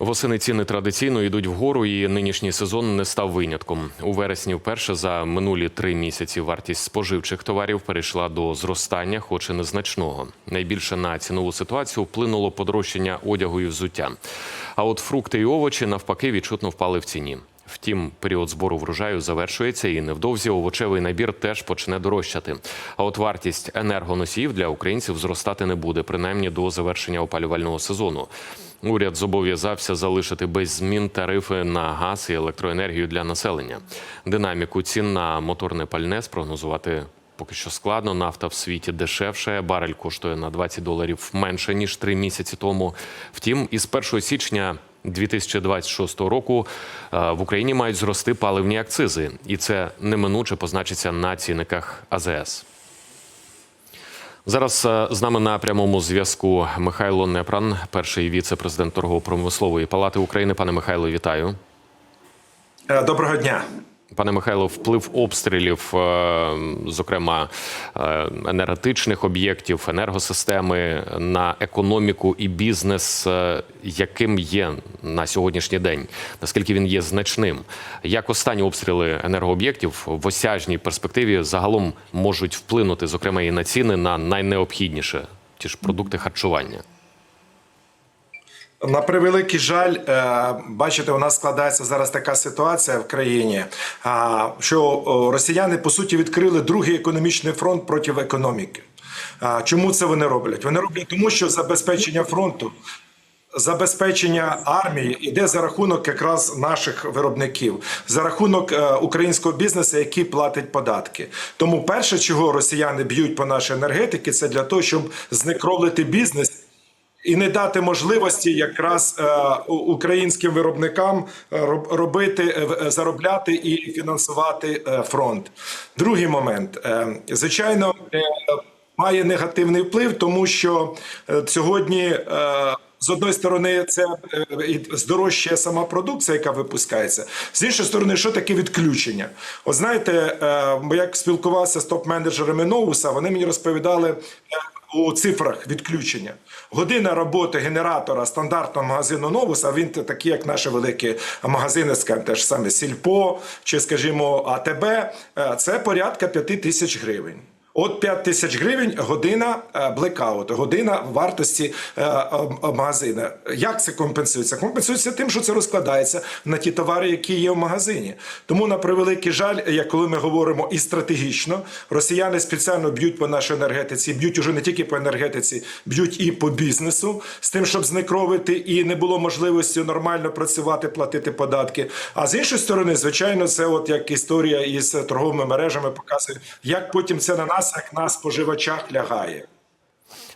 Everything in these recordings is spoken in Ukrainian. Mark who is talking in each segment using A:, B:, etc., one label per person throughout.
A: Восени ціни традиційно йдуть вгору, і нинішній сезон не став винятком. У вересні вперше за минулі три місяці вартість споживчих товарів перейшла до зростання, хоч і незначного. Найбільше на цінову ситуацію вплинуло подорожчання одягу і взуття. А от фрукти і овочі навпаки відчутно впали в ціні. Втім, період збору врожаю завершується, і невдовзі овочевий набір теж почне дорожчати. А от вартість енергоносіїв для українців зростати не буде, принаймні до завершення опалювального сезону. Уряд зобов'язався залишити без змін тарифи на газ і електроенергію для населення. Динаміку цін на моторне пальне спрогнозувати поки що складно. Нафта в світі дешевше. Барель коштує на 20 доларів менше ніж три місяці тому. Втім, із 1 січня 2026 року е, в Україні мають зрости паливні акцизи, і це неминуче позначиться на цінниках АЗС. Зараз е, з нами на прямому зв'язку Михайло Непран, перший віце-президент торгово-промислової палати України. Пане Михайло, вітаю.
B: Е, Доброго дня.
A: Пане Михайло, вплив обстрілів, е, зокрема е, енергетичних об'єктів, енергосистеми на економіку і бізнес, е, яким є на сьогоднішній день? Наскільки він є значним? Як останні обстріли енергооб'єктів в осяжній перспективі загалом можуть вплинути, зокрема, і на ціни на найнеобхідніше, ті ж продукти харчування?
B: На превеликий жаль, е, бачите, у нас складається зараз така ситуація в країні, що росіяни по суті відкрили другий економічний фронт проти економіки. Чому це вони роблять? Вони роблять тому, що забезпечення фронту. Забезпечення армії йде за рахунок якраз наших виробників, за рахунок е, українського бізнесу, який платить податки. Тому перше, чого росіяни б'ють по нашій енергетиці, це для того, щоб знекровлити бізнес і не дати можливості якраз е, українським виробникам е, робити, е, заробляти і фінансувати фронт. Другий момент, звичайно, має негативний вплив, тому що сьогодні. З одної сторони, це здорожчає сама продукція, яка випускається. З іншої сторони, що таке відключення? От знаєте, як спілкувався з топ-менеджерами Новуса, вони мені розповідали у цифрах відключення. Година роботи генератора стандартного магазину Новуса, він те- такий, як наші великі магазини, скажімо, те ж саме Сільпо чи, скажімо, АТБ, е, це порядка 5 тисяч гривень. От 5 тисяч гривень година е, блекауту, година вартості е, е, магазина. Як це компенсується? Компенсується тим, що це розкладається на ті товари, які є в магазині. Тому на превеликий жаль, як коли ми говоримо і стратегічно, росіяни спеціально б'ють по нашій енергетиці, б'ють уже не тільки по енергетиці, б'ють і по бізнесу з тим, щоб знекровити і не було можливості нормально працювати, платити податки. А з іншої сторони, звичайно, це от як історія із торговими мережами показує, як потім це на нас, як на споживачах лягає.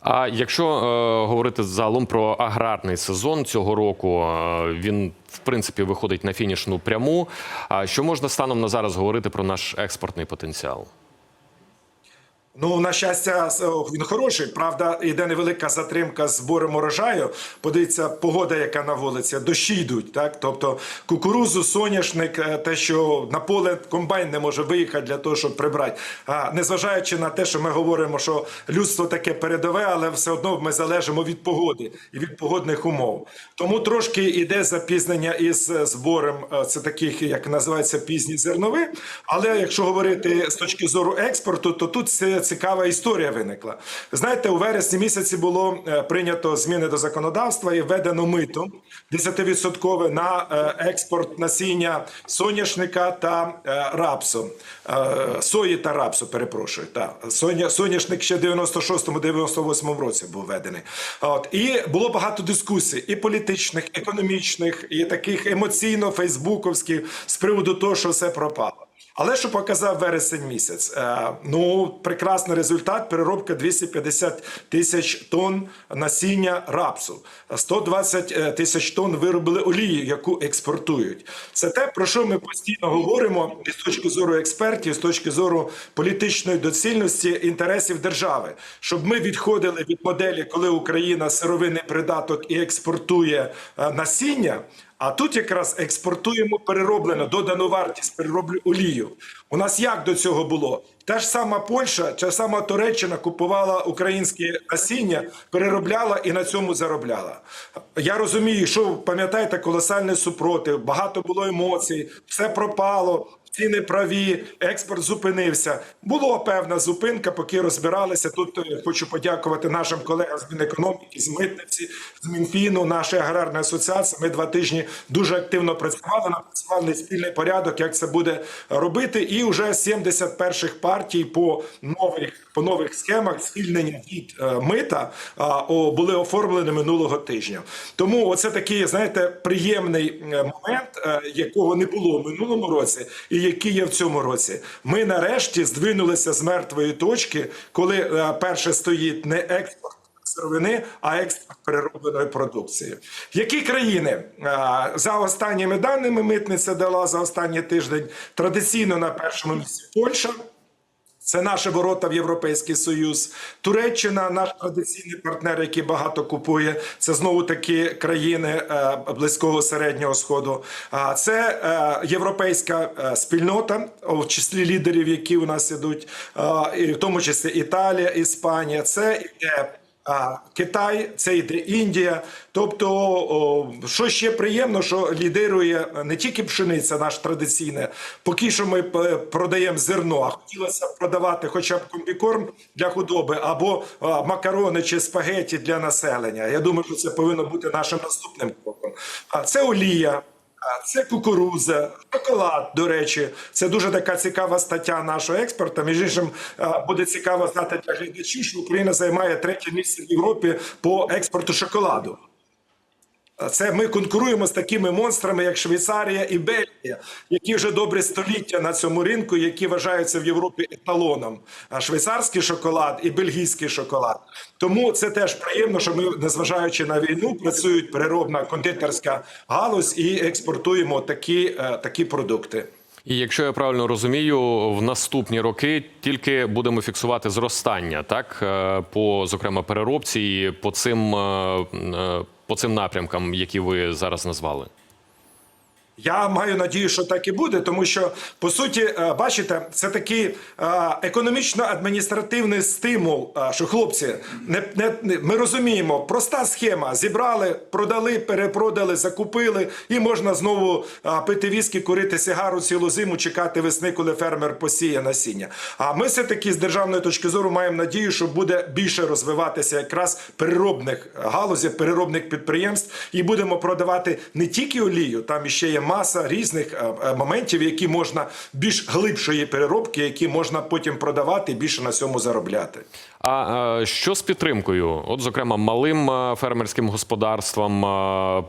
A: А якщо е, говорити загалом про аграрний сезон цього року, е, він в принципі виходить на фінішну пряму. А що можна станом на зараз говорити про наш експортний потенціал?
B: Ну, на щастя, він хороший. Правда, йде невелика затримка з збором урожаю. Подивіться, погода, яка на вулиці, дощі йдуть. Так, тобто кукурузу, соняшник, е, те, що на поле комбайн не може виїхати для того, щоб прибрати. А незважаючи на те, що ми говоримо, що людство таке передове, але все одно ми залежимо від погоди і від погодних умов. Тому трошки йде запізнення із е, збором е, це таких, як називається, пізні зернові. Але якщо говорити з точки зору експорту, то тут це цікава історія виникла. Знаєте, у вересні місяці було е, прийнято зміни до законодавства і введено мито 10% на е, експорт насіння соняшника та е, рапсу. Сої та рапсу, перепрошую. Та. Соня, соняшник ще в 96-98 році був введений. От. І було багато дискусій і політичних, економічних, і таких емоційно-фейсбуковських з приводу того, що все пропало. Але що показав вересень місяць? Е, ну, прекрасний результат. Переробка 250 тисяч тонн насіння рапсу, 120 е, тисяч тонн виробили олії, яку експортують. Це те, про що ми постійно говоримо і з точки зору експертів, з точки зору політичної доцільності інтересів держави, щоб ми відходили від моделі, коли Україна сировинний придаток і експортує е, насіння. А тут якраз експортуємо перероблену додану вартість, перероблю олію. У нас як до цього було? Та ж сама Польща, та ж сама Туреччина купувала українське насіння, переробляла і на цьому заробляла. Я розумію, що пам'ятаєте, колосальний супротив, багато було емоцій, все пропало. Ціни праві, експорт зупинився. Була певна зупинка, поки розбиралися. Тут е, хочу подякувати нашим колегам з Мінекономіки, з митниці, з Мінфіну, нашої аграрної асоціації. Ми два тижні дуже активно працювали, напрацювали спільний порядок, як це буде робити. І вже 70 перших партій по нових по нових схемах звільнення від е, мита а, о, були оформлені минулого тижня. Тому оце такий, знаєте, приємний е, момент, е, якого не було в минулому році, і який є в цьому році. Ми нарешті здвинулися з мертвої точки, коли е, перше стоїть не експорт. Сировини, а експорт переробленої продукції. Які країни за останніми даними митниця дала за останній тиждень традиційно на першому місці Польща. Це наші ворота в Європейський Союз. Туреччина, наш традиційний партнер, який багато купує. Це знову таки країни е, близького середнього сходу. А це е, європейська е, спільнота, в числі лідерів, які у нас ідуть, і в тому числі Італія, Іспанія. Це іде Китай, це Індія. Тобто, що ще приємно, що лідирує не тільки пшениця, наш традиційне. Поки що ми е, продаємо зерно, а хотілося б продавати хоча б комбікорм для худоби або макарони чи спагеті для населення. Я думаю, що це повинно бути нашим наступним кроком. А це олія. Це кукуруза, шоколад, до речі, це дуже така цікава стаття нашого експорту. Між іншим буде цікаво знати для глядачів, що Україна займає третє місце в Європі по експорту шоколаду. Це ми конкуруємо з такими монстрами, як Швейцарія і Бельгія, які вже добре століття на цьому ринку, які вважаються в Європі еталоном. Швейцарський шоколад і бельгійський шоколад. Тому це теж приємно, що ми, незважаючи на війну, працюють переробна кондитерська галузь і експортуємо такі, е, такі продукти.
A: І якщо я правильно розумію, в наступні роки тільки будемо фіксувати зростання, так е, по зокрема переробці і по цим, е, е, по цим напрямкам, які ви зараз назвали.
B: Я маю надію, що так і буде, тому що по суті, е, бачите, це такий е, економічно-адміністративний стимул. е, Що хлопці, не, не, ми розуміємо, проста схема: зібрали, продали, перепродали, закупили, і можна знову пити віскі, курити сигару цілу зиму, чекати весни, коли фермер посіє насіння. А ми все таки з державної точки зору маємо надію, що буде більше розвиватися якраз переробних галузів, переробних підприємств, і будемо продавати не тільки олію, там іще є маса різних е, е, моментів, які можна більш глибшої переробки, які можна потім продавати більше на цьому заробляти.
A: А е, що з підтримкою? От, зокрема, малим фермерським господарствам,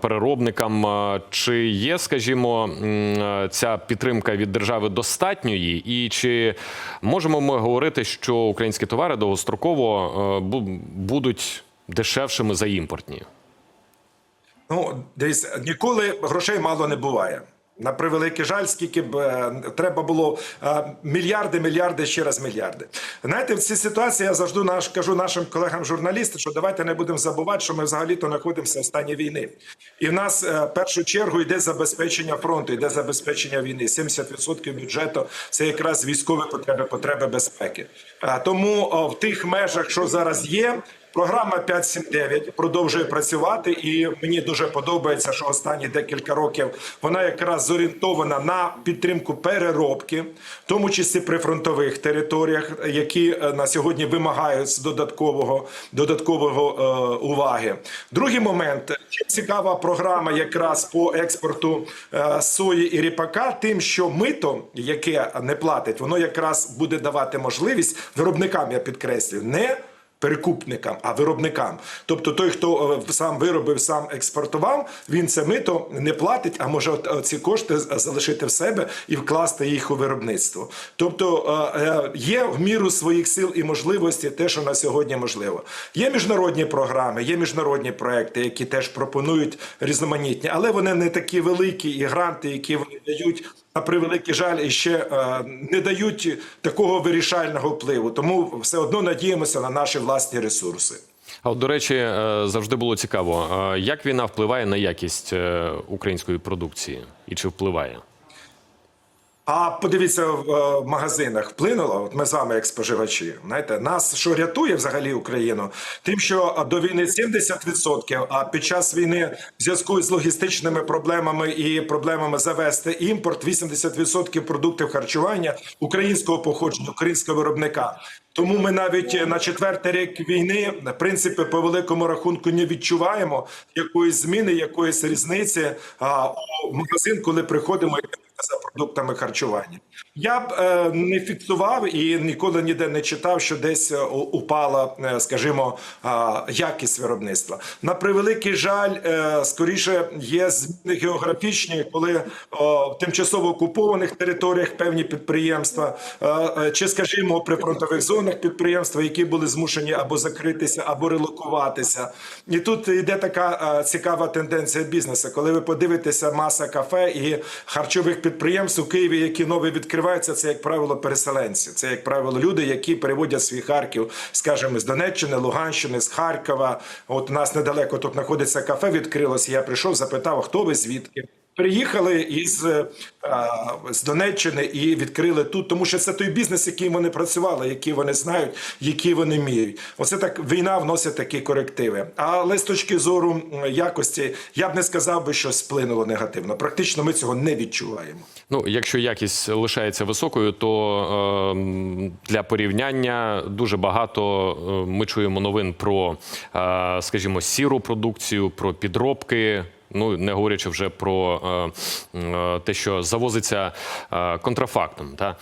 A: переробникам, чи є, скажімо, ця підтримка від держави достатньої, і чи можемо ми говорити, що українські товари довгостроково будуть дешевшими за імпортні?
B: Ну, дивіться, ніколи грошей мало не буває. На превеликий жаль, скільки б е, треба було е, мільярди, мільярди, ще раз мільярди. Знаєте, в цій ситуації я завжди наш кажу нашим колегам журналістам, що давайте не будемо забувати, що ми взагалі-то знаходимося в стані війни. І в нас е, в першу чергу йде забезпечення фронту, йде забезпечення війни. 70% бюджету це якраз військові потреби, потреби безпеки. Е, Тому в тих межах, що зараз є. Програма 5.7.9 продовжує працювати, і мені дуже подобається, що останні декілька років вона якраз зорієнтована на підтримку переробки, в тому числі при фронтових територіях, які е, на сьогодні вимагають додаткового додаткового е, уваги. Другий момент цікава програма якраз по експорту е, сої і ріпака, тим, що мито, яке не платить, воно якраз буде давати можливість виробникам, я підкреслюю, не перекупникам, а виробникам. Тобто той, хто е, сам виробив, сам експортував, він це мито не платить, а може е, ці кошти залишити в себе і вкласти їх у виробництво. Тобто е, є в міру своїх сил і можливості те, що на сьогодні можливо. Є міжнародні програми, є міжнародні проекти, які теж пропонують різноманітні, але вони не такі великі, і гранти, які вони дають. На превеликий жаль, ще е, не дають такого вирішального впливу. Тому все одно надіємося на наші власні ресурси.
A: А от, до речі, е, завжди було цікаво, е, як війна впливає на якість української продукції і чи впливає?
B: А подивіться в е, магазинах вплинуло. От ми з вами, як споживачі, знаєте, нас що рятує взагалі Україну, тим, що до війни 70%, а під час війни в зв'язку з логістичними проблемами і проблемами завести імпорт 80% продуктів харчування українського походження, українського виробника. Тому ми навіть на четвертий рік війни, в принципі, по великому рахунку не відчуваємо якоїсь зміни, якоїсь різниці а, у магазин, коли приходимо за продуктами харчування. Я б е, не фіксував і ніколи ніде не читав, що десь е, упала, е, скажімо, е, якість виробництва. На превеликий жаль, е, скоріше є зміни географічні, коли о, в тимчасово окупованих територіях певні підприємства, е, е, чи, скажімо, при фронтових зонах підприємства, які були змушені або закритися, або релокуватися. І тут йде така е, цікава тенденція бізнесу. Коли ви подивитеся, маса кафе і харчових підприємств у Києві, які нові відкриваються, це як правило переселенці. Це як правило люди, які переводять свій Харків, скажімо, з Донеччини, Луганщини, з Харкова. От у нас недалеко тут знаходиться кафе, відкрилося. Я прийшов, запитав, хто ви звідки? Приїхали із е, з Донеччини і відкрили тут, тому що це той бізнес, який вони працювали, який вони знають, які вони вміють. Оце так війна вносить такі корективи. Але з точки зору якості я б не сказав би, що сплинуло негативно. Практично ми цього не відчуваємо.
A: Ну, якщо якість лишається високою, то е, для порівняння дуже багато е, ми чуємо новин про, е, скажімо, сіру продукцію, про підробки. Ну не говорячи вже про е, е, те, що завозиться е, контрафактом. Та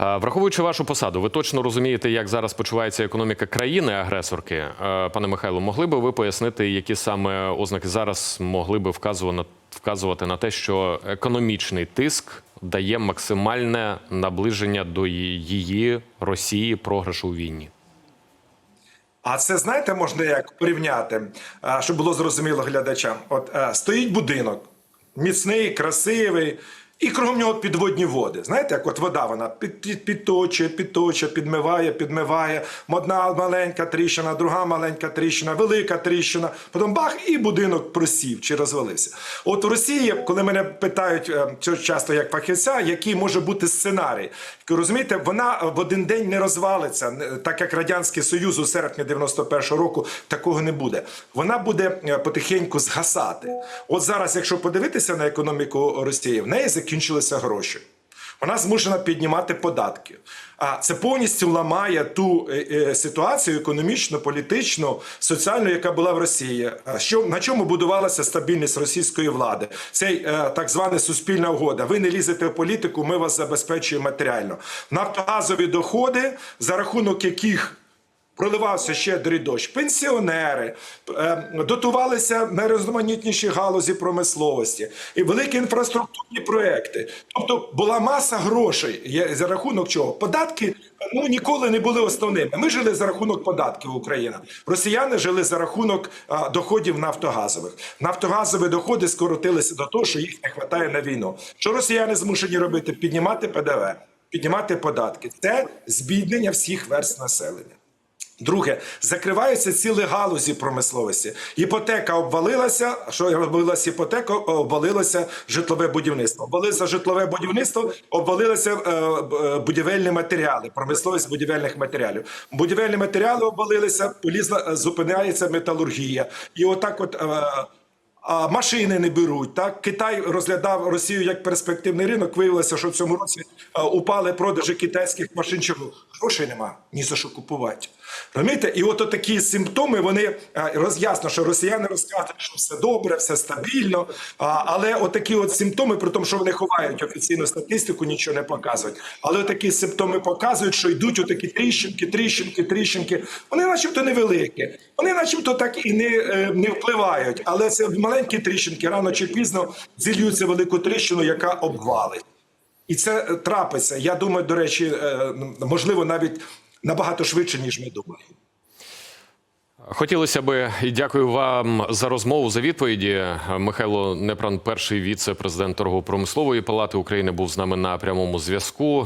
A: е, враховуючи вашу посаду, ви точно розумієте, як зараз почувається економіка країни-агресорки. Е, пане Михайло, могли би ви пояснити, які саме ознаки зараз могли би вказувати вказувати на те, що економічний тиск дає максимальне наближення до її Росії програшу у війні.
B: А це знаєте, можна як порівняти, щоб було зрозуміло глядачам. От е, стоїть будинок, міцний, красивий, і кругом нього підводні води. Знаєте, як от вода вона під, під, підточує, підточує, підмиває, підмиває. Одна маленька тріщина, друга маленька тріщина, велика тріщина. Потім бах, і будинок просів чи розвалився. От у Росії, коли мене питають е, цього часто як фахівця, який може бути сценарій, розумієте, вона в один день не розвалиться, так як Радянський Союз у серпні 91-го року такого не буде. Вона буде е, потихеньку згасати. От зараз, якщо подивитися на економіку Росії, в неї закінчилися гроші. Вона змушена піднімати податки. А це повністю ламає ту е, е, ситуацію економічну, політичну, соціальну, яка була в Росії. Що на чому будувалася стабільність російської влади? Цей е, так звана суспільна угода. Ви не лізете в політику, ми вас забезпечуємо матеріально. Нафтогазові доходи, за рахунок яких Проливався щедрий дощ. Пенсіонери е, дотувалися найрізноманітніші галузі промисловості і великі інфраструктурні проекти. Тобто була маса грошей. За рахунок чого? Податки ну ніколи не були основними. Ми жили за рахунок податків Україна. Росіяни жили за рахунок а, доходів нафтогазових. Нафтогазові доходи скоротилися до того, що їх не вистачає на війну. Що росіяни змушені робити? Піднімати ПДВ, піднімати податки. Це збіднення всіх верст населення. Друге, закриваються цілі галузі промисловості. Іпотека обвалилася. Що обвалилася іпотека? Обвалилося житлове будівництво. Обвалилося житлове будівництво, обвалилися е, е, будівельні матеріали, промисловість будівельних матеріалів. Будівельні матеріали обвалилися, полізла, е, зупиняється металургія. І отак, от. машини не беруть. Так Китай розглядав Росію як перспективний ринок. Виявилося, що в цьому році упали продажі китайських машин. Чому грошей нема ні за що купувати. Розумієте? І от такі симптоми вони е, роз'ясно, що росіяни розказують, що все добре, все стабільно. Але отакі от симптоми, при тому, що вони ховають офіційну статистику, нічого не показують. Але такі симптоми показують, що йдуть отакі тріщинки, тріщинки, тріщинки. Вони, начебто, невеликі. Вони, начебто, так і не, е, не впливають. Але це маленькі тріщинки рано чи пізно зільються велику тріщину, яка обвалить. І це трапиться. Я думаю, до речі, е, можливо, навіть набагато швидше, ніж ми думаємо.
A: Хотілося би і дякую вам за розмову за відповіді. Михайло Непран, перший віце-президент торгово-промислової палати України, був з нами на прямому зв'язку.